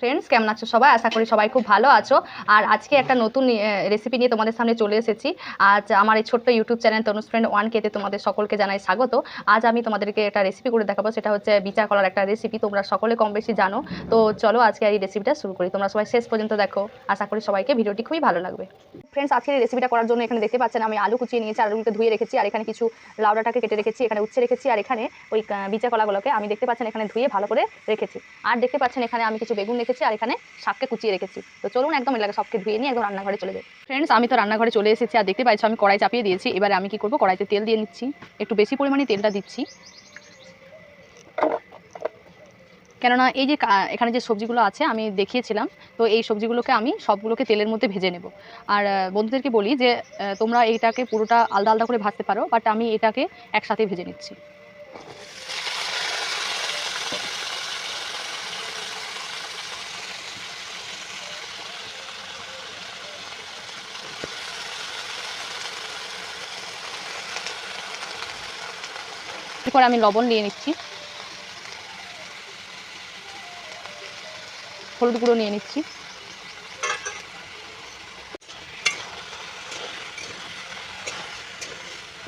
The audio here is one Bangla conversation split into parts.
ফ্রেন্ডস কেমন আছো সবাই? আশা করি সবাই খুব ভালো আছো। আর আজকে একটা নতুন রেসিপি নিয়ে তোমাদের সামনে চলে এসেছি। আজ আমার এই ছোট্ট YouTube channel Tanuj friend one কেতে তোমাদের সকলকে জানাই স্বাগত। আজ আমি তোমাদেরকে একটা রেসিপি করে দেখাবো, সেটা হচ্ছে বিচা কলার একটা রেসিপি তোমরা সকলে কম বেশি জানো। তো চলো আজকে এই রেসিপিটা শুরু করি। তোমরা সবাই শেষ পর্যন্ত দেখো। আশা করি সবাইকে ভিডিওটি খুবই ভালো লাগবে। ফ্রেন্ডস আজকে এই রেসিপিটা করার জন্য এখানে দেখতে পাচ্ছেন, আমি আলু কুচিয়ে নিয়েছি, আলুগুলোকে ধুয়ে রেখেছি, আর এখানে কিছু লাউডাটাকে কেটে রেখেছি, এখানে উচ্ছে রেখেছি, আর এখানে ওই বিচা কলাগুলোকে আমি দেখতে পাচ্ছেন, এখানে ধুয়ে ভালো করে রেখেছি। আর দেখতে পাচ্ছেন, এখানে আমি কিছু বেগুন রেখেছি আর এখানে শাককে কুচিয়ে রেখেছি। তো চলুন একদম এলাকা সবকে ধুয়ে নিয়ে একদম রান্নাঘরে চলে যাই। ফ্রেন্ডস আমি তো রান্নাঘরে চলে এসেছি আর দেখতে পাচ্ছি আমি কড়াই চাপিয়ে দিয়েছি। এবারে আমি কি করব? কড়াইতে তেল দিয়ে নিচ্ছি। একটু বেশি পরিমাণে তেলটা দিচ্ছি। কেননা এই যে এখানে যে সবজিগুলো আছে, আমি দেখিয়েছিলাম। তো এই সবজিগুলোকে আমি সবগুলোকে তেলের মধ্যে ভেজে নেব। আর বন্ধুদেরকে বলি যে তোমরা এইটাকে পুরোটা আলাদা আলাদা করে ভাজতে পারো, বাট আমি এটাকে একসাথে ভেজে নিচ্ছি। এরপর আমি লবণ নিয়ে নিচ্ছি। হলুদ গুঁড়ো নিয়ে নিচ্ছি।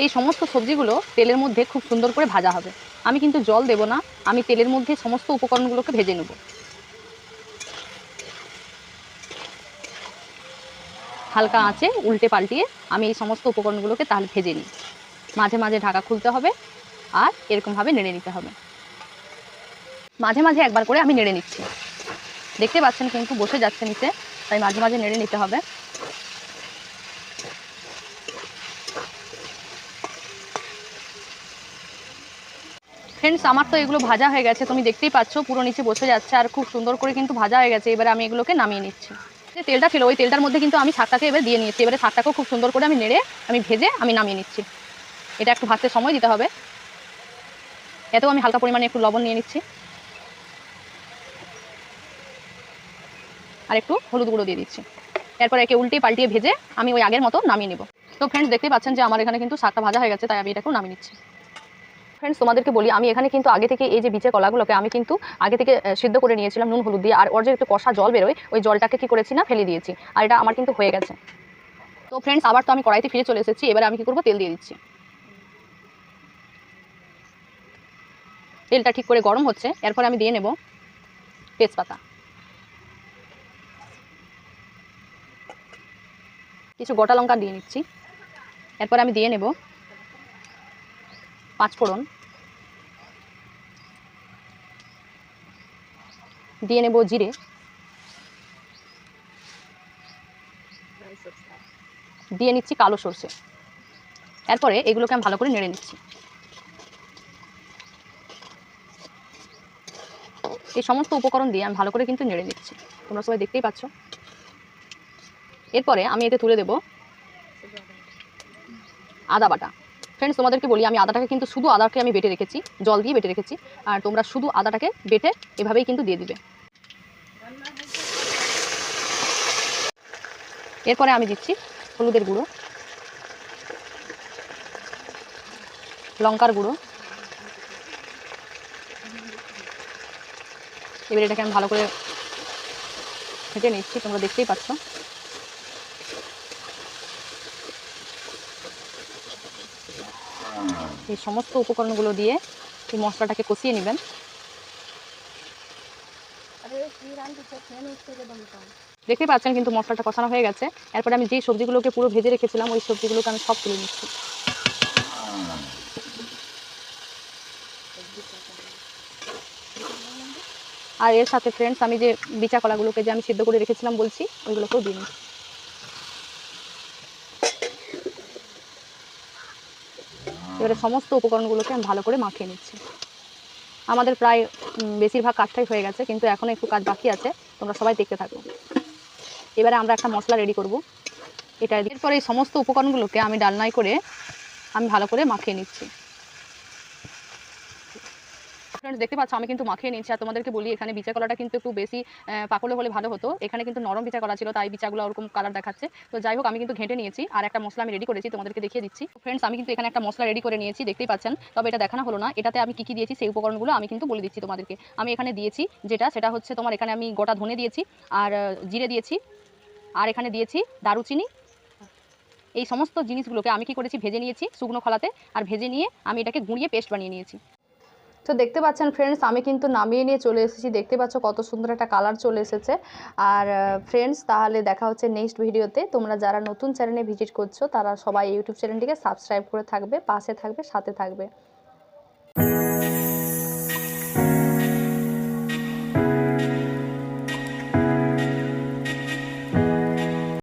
এই সমস্ত সবজিগুলো তেলের মধ্যে খুব সুন্দর করে ভাজা হবে। আমি কিন্তু জল দেব না, আমি তেলের মধ্যে সমস্ত উপকরণগুলোকে ভেজে নেব। হালকা আঁচে উল্টে পাল্টিয়ে আমি এই সমস্ত উপকরণগুলোকে তাহলে ভেজে নিই। মাঝে মাঝে ঢাকা খুলতে হবে। আর এরকমভাবে নেড়ে নিতে হবে। মাঝে মাঝে একবার করে আমি নেড়ে নিচ্ছি। দেখতে পাচ্ছেন কিন্তু বসে যাচ্ছে নিচে, তাই মাঝে মাঝে নেড়ে নিতে হবে। ফ্রেন্ডস আমার তো এগুলো ভাজা হয়ে গেছে, তুমি দেখতেই পাচ্ছ, পুরো নিচে বসে যাচ্ছে আর খুব সুন্দর করে কিন্তু ভাজা হয়ে গেছে। এবারে আমি এগুলোকে নামিয়ে নিচ্ছি। যে তেলটা ছিল, ওই তেলটার মধ্যে কিন্তু আমি শাকটাকে এবার দিয়ে নিয়েছি। এবারে শাকটাকেও খুব সুন্দর করে আমি নেড়ে, আমি ভেজে আমি নামিয়ে নিচ্ছি। এটা একটু ভাজতে সময় দিতে হবে। এতেও আমি হালকা পরিমাণে একটু লবণ নিয়ে নিচ্ছি। আর একটু হলুদ গুঁড়ো দিয়ে দিচ্ছি। এরপর একে উল্টে পাল্টিয়ে ভেজে আমি ওই আগের মতো নামিয়ে নেব। তো ফ্রেন্ডস দেখতেই পাচ্ছেন যে আমার এখানে কিন্তু শাকটা ভাজা হয়ে গেছে, তাই আমি এটাকেও নামিয়ে নিচ্ছি। ফ্রেন্ডস তোমাদেরকে বলি, আমি এখানে কিন্তু আগে থেকে এই যে বিচে কলাগুলোকে আমি কিন্তু আগে থেকে সিদ্ধ করে নিয়েছিলাম নুন, হলুদ দিয়ে, আর ওর যে একটু কষা জল বেরোয়, ওই জলটাকে কি করেছি না, ফেলে দিয়েছি। আর এটা আমার কিন্তু হয়ে গেছে। তো ফ্রেন্ডস আবার তো আমি কড়াইতে ফিরে চলে এসেছি, এবারে আমি কি করব, তেল দিয়ে দিচ্ছি। তেলটা ঠিক করে গরম হচ্ছে, এরপর আমি দিয়ে নেব তেজপাতা। কিছু গোটা লঙ্কা দিয়ে নিচ্ছি। এরপর আমি দিয়ে নেব পাঁচফোড়ন দিয়ে নেব জিরে। দিয়ে নিচ্ছি কালো সর্ষে। এরপরে এগুলোকে আমি ভালো করে নেড়ে নিচ্ছি। এই সমস্ত উপকরণ দিয়ে আমি ভালো করে কিন্তু নেড়ে নিচ্ছি। তোমরা সবাই দেখতেই পাচ্ছ। এরপরে আমি এতে তুলে দেব আদা বাটা। ফ্রেন্ডস তোমাদেরকে বলি, আমি আদাটাকে কিন্তু শুধু আদাকে আমি বেটে রেখেছি, জল দিয়ে বেটে রেখেছি, আর তোমরা শুধু আদাটাকে বেটে এভাবেই কিন্তু দিয়ে দিবে। এরপরে আমি দিচ্ছি হলুদের গুঁড়ো, লঙ্কার গুঁড়ো এবার এটাকে আমি ভালো করে ভেজে নিচ্ছি তোমরা দেখতেই পাচ্ছ। এই সমস্ত উপকরণগুলো দিয়ে এই মশলাটাকে কষিয়ে নেবেন। দেখতে পাচ্ছেন কিন্তু মশলাটা কষানো হয়ে গেছে। এরপরে আমি যেই সবজিগুলোকে পুরো ভেজে রেখেছিলাম ওই সবজিগুলোকে আমি সব তুলে নিচ্ছি। আর এর সাথে ফ্রেন্ডস আমি যে বিচা কলাগুলোকে যে আমি সিদ্ধ করে রেখেছিলাম বলছি ওইগুলোকেও নিচ্ছি এবারে সমস্ত উপকরণগুলোকে আমি ভালো করে মাখিয়ে নিচ্ছি। আমাদের প্রায় বেশিরভাগ কাজটাই হয়ে গেছে, কিন্তু এখনও একটু কাজ বাকি আছে, তোমরা সবাই দেখতে থাকো। এবারে আমরা একটা মশলা রেডি করব। এটা এরপর এই সমস্ত উপকরণগুলোকে আমি ডালনায় করে আমি ভালো করে মাখিয়ে নিচ্ছি। ফ্রেন্ডস দেখতে পাচ্ছ, আমি কিন্তু মাখিয়ে নিচ্ছি আর তোমাদেরকে বলি, এখানে বিচা কলাটা কিন্তু একটু বেশি পাকলে হলে ভালো হতো। এখানে কিন্তু নরম বিচা কলা ছিল, তাই বিচাগুলো ওরকম কালার দেখাচ্ছে। তো যাই হোক, আমি কিন্তু ঘেঁটে নিয়েছি। আর একটা মশলা আমি রেডি করেছি, তোমাদেরকে দেখিয়ে দিচ্ছি। ফ্রেন্ডস আমি কিন্তু এখানে একটা মশলা রেডি করে নিয়েছি, দেখতেই পাচ্ছেন। তবে এটা দেখানো হলো না। এটাতে আমি কী কী দিয়েছি, সেই উপকরণগুলো আমি কিন্তু বলে দিচ্ছি তোমাদেরকে। আমি এখানে দিয়েছি যেটা, সেটা হচ্ছে তোমার এখানে আমি গোটা ধনে দিয়েছি, আর জিরে দিয়েছি, আর এখানে দিয়েছি দারুচিনি। এই সমস্ত জিনিসগুলোকে আমি কি করেছি, ভেজে নিয়েছি শুকনো খলাতে, আর ভেজে নিয়ে আমি এটাকে গুঁড়িয়ে পেস্ট বানিয়ে নিয়েছি। তো দেখতে পাচ্ছেন ফ্রেন্ডস আমি কিন্তু নামিয়ে নিয়ে চলে এসেছি। দেখতে পাচ্ছ কত সুন্দর একটা কালার চলে এসেছে। আর ফ্রেন্ডস তাহলে দেখা হচ্ছে নেক্সট ভিডিওতে তোমরা যারা নতুন চ্যানেলে ভিজিট করছ, তারা সবাই ইউটিউব চ্যানেলটিকে সাবস্ক্রাইব করে থাকবে, পাশে থাকবে, সাথে থাকবে।